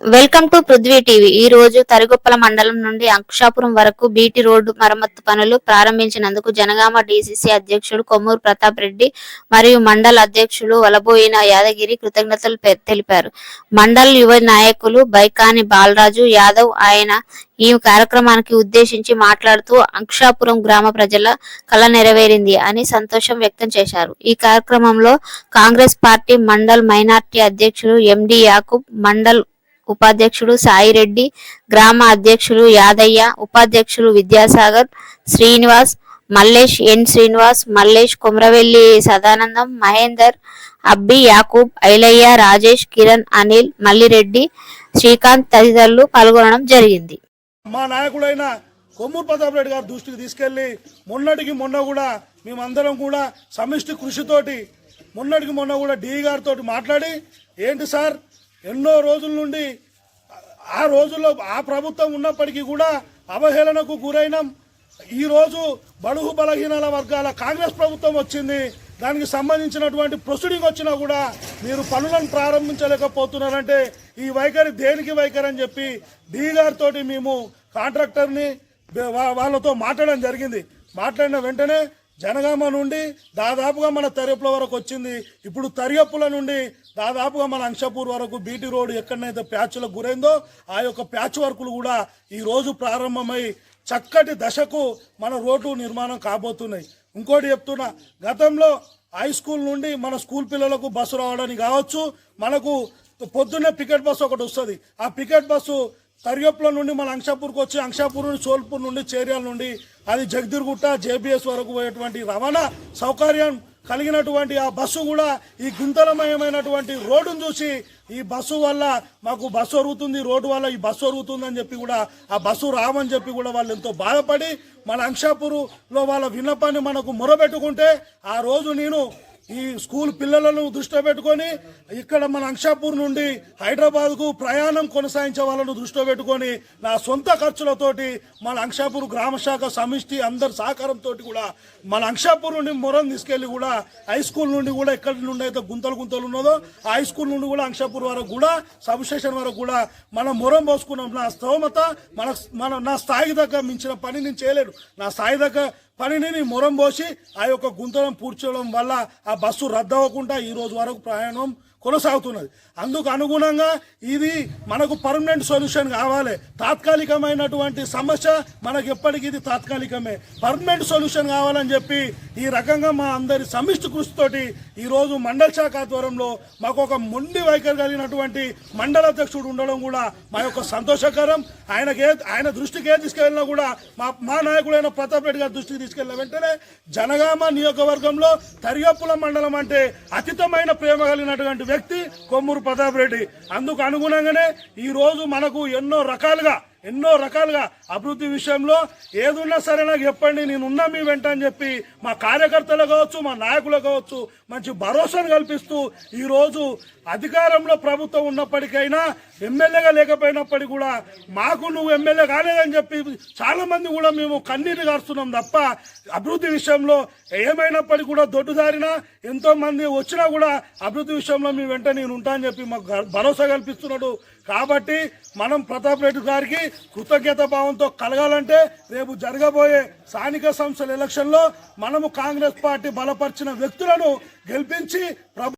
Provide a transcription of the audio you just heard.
Welcome to Prithvi TV. ఈ రోజు తరిగొప్పల మండలం నుండి అంకుషాపురం వరకు బీటీ రోడ్డు మరమ్మతు పనులు ప్రారంభించినందుకు జనగామ డీసీసీ అధ్యక్షుడు కొమ్మూరు ప్రతాప్ రెడ్డి మరియు మండల అధ్యక్షులు వలబోయిన యాదగిరి కృతజ్ఞతలు తెలిపారు. మండల్ యువ నాయకులు బైకాని బాలరాజు యాదవ్ ఆయన ఈ కార్యక్రమానికి ఉద్దేశించి మాట్లాడుతూ అంకుషాపురం గ్రామ ప్రజల కళ నెరవేరింది అని సంతోషం వ్యక్తం చేశారు. ఈ కార్యక్రమంలో కాంగ్రెస్ పార్టీ మండల్ మైనార్టీ అధ్యక్షులు ఎండి యాకూబ్ మండల్ ఉపాధ్యక్షుడు సాయిరెడ్డి గ్రామ అధ్యక్షులు యాదయ్య ఉపాధ్యక్షులు విద్యాసాగర్ శ్రీనివాస్ మల్లేష్ ఎన్ శ్రీనివాస్ మల్లేష్ కుమ్రవెల్లి సదానందం మహేందర్ అబ్బి యాకూబ్ ఐలయ్య రాజేష్ కిరణ్ అనిల్ మల్లిరెడ్డి శ్రీకాంత్ తదితరులు పాల్గొనడం జరిగింది. మా నాయకుడైన కొమ్మూరు ప్రతాప్ రెడ్డి గారి దృష్టికి తీసుకెళ్ళి మొన్నటికి మొన్న కూడా మేమందరం కూడా సమిష్టి కృషితోటి మొన్నటికి మొన్న కూడా డి గారితో మాట్లాడి ఏంటి సార్? ఎన్నో రోజుల నుండి ఆ రోజుల్లో ఆ ప్రభుత్వం ఉన్నప్పటికీ కూడా అవహేళనకు గురైనాం. ఈ రోజు బడుగు బలహీనాల వర్గాల కాంగ్రెస్ ప్రభుత్వం వచ్చింది. దానికి సంబంధించినటువంటి ప్రొసీడింగ్ వచ్చినా కూడా మీరు పనులను ప్రారంభించలేకపోతున్నారంటే ఈ వైఖరి దేనికి వైఖరి అని చెప్పి డీగార్తోటి గారితో మేము కాంట్రాక్టర్ని వాళ్ళతో మాట్లాడడం జరిగింది. మాట్లాడిన వెంటనే జనగామ నుండి దాదాపుగా మన తరియప్పుల వరకు వచ్చింది. ఇప్పుడు తరియప్పుల నుండి దాదాపుగా మన అంశపూర్ వరకు బీటీ రోడ్ ఎక్కడనైతే ప్యాచ్లకు గురైందో ఆ యొక్క ప్యాచ్ వర్కులు కూడా ఈరోజు ప్రారంభమై చక్కటి దశకు మన రోడ్డు నిర్మాణం కాబోతున్నాయి. ఇంకోటి చెప్తున్నా గతంలో హై స్కూల్ నుండి మన స్కూల్ పిల్లలకు బస్సు రావడానికి కావచ్చు మనకు పొద్దున్నే పికెట్ బస్సు ఒకటి వస్తుంది. ఆ పికెట్ బస్సు తరియప్ల నుండి మన అంక్షాపూర్కి వచ్చి అంక్షాపూర్ నుండి సోల్పూర్ నుండి చేర్యాల నుండి అది జగదిర్గుట్ట జేబీఎస్ వరకు పోయేటువంటి రవాణా సౌకర్యం కలిగినటువంటి ఆ బస్సు కూడా ఈ గుంతలమయమైనటువంటి రోడ్డును చూసి ఈ బస్సు వల్ల మాకు బస్సు ఒరుగుతుంది రోడ్డు వల్ల ఈ బస్సు ఒరుగుతుందని చెప్పి కూడా ఆ బస్సు రావని చెప్పి కూడా వాళ్ళు ఎంతో బాధపడి మన అంశాపూర్లో వాళ్ళ విన్నపాన్ని మనకు మొరబెట్టుకుంటే ఆ రోజు నేను ఈ స్కూల్ పిల్లలను దృష్టిలో పెట్టుకొని ఇక్కడ మన అంక్షాపూర్ నుండి హైదరాబాద్కు ప్రయాణం కొనసాగించే వాళ్ళను దృష్టిలో పెట్టుకొని నా సొంత ఖర్చులతోటి మన అంక్షాపూర్ గ్రామ శాఖ సమిష్టి అందరి సహకారంతో కూడా మన అంక్షాపూర్ నుండి మొరం తీసుకెళ్ళి కూడా హై స్కూల్ నుండి కూడా ఎక్కడి నుండి అయితే గుంతలు గుంతలు ఉన్నదో ఆ హై స్కూల్ నుండి కూడా అంక్షాపూర్ వరకు కూడా సబ్ స్టేషన్ వరకు కూడా మనం మొరం పోసుకున్నాం. నా స్తోమత మన మన నా స్థాయి దగ్గర మించిన పని నేను చేయలేను. నా స్థాయి దగ్గర పనిని మొరం పోసి ఆ యొక్క గుంతలను పూడ్చడం వల్ల ఆ బస్సు రద్దు అవ్వకుండా ఈ రోజు వరకు ప్రయాణం కొనసాగుతున్నది. అందుకు అనుగుణంగా ఇది మనకు పర్మనెంట్ సొల్యూషన్ కావాలి. తాత్కాలికమైనటువంటి సమస్య మనకు ఎప్పటికీ ఇది తాత్కాలికమే. పర్మనెంట్ సొల్యూషన్ కావాలని చెప్పి ఈ రకంగా మా అందరి సమిష్టి కృషితోటి ఈరోజు మండల శాఖ ఆధ్వర్యంలో మాకు ఒక మొండి వైఖరి కలిగినటువంటి మండల అధ్యక్షుడు ఉండడం కూడా మా యొక్క సంతోషకరం. ఆయనకి ఆయన దృష్టికి ఏ తీసుకెళ్ళినా కూడా మా మా నాయకుడైన ప్రతాప్ రెడ్డి గారి దృష్టికి తీసుకెళ్ళిన వెంటనే జనగామ నియోజకవర్గంలో తరియప్పుల మండలం అంటే అతీతమైన ప్రేమ కలిగినటువంటి వ్యక్తి కొమ్మూరు ప్రతాప్ రెడ్డి. అందుకు అనుగుణంగానే ఈ రోజు మనకు ఎన్నో రకాలుగా ఎన్నో రకాలుగా అభివృద్ధి విషయంలో ఏదున్నా సరే నాకు చెప్పండి నేను ఉన్నా మీ వెంట అని చెప్పి మా కార్యకర్తలు కావచ్చు మా నాయకులు కావచ్చు మంచి భరోసాను కల్పిస్తూ ఈరోజు అధికారంలో ప్రభుత్వం ఉన్నప్పటికైనా ఎమ్మెల్యేగా లేకపోయినప్పటికీ కూడా మాకు నువ్వు ఎమ్మెల్యే కాలేదని చెప్పి చాలామంది కూడా మేము కన్నీరు కారుస్తున్నాం తప్ప అభివృద్ధి విషయంలో ఏమైనప్పటికీ కూడా దొడ్డుదారినా ఎంతోమంది వచ్చినా కూడా అభివృద్ధి విషయంలో మీ వెంట నేను ఉంటానని చెప్పి మాకు భరోసా కల్పిస్తున్నాడు. కాబట్టి మనం ప్రతాప్ రెడ్డి గారికి కృతజ్ఞత భావంతో కలగాలంటే రేపు జరగబోయే స్థానిక సంస్థల ఎలక్షన్లో మనము కాంగ్రెస్ పార్టీ బలపరిచిన వ్యక్తులను గెలిపించి ప్రభు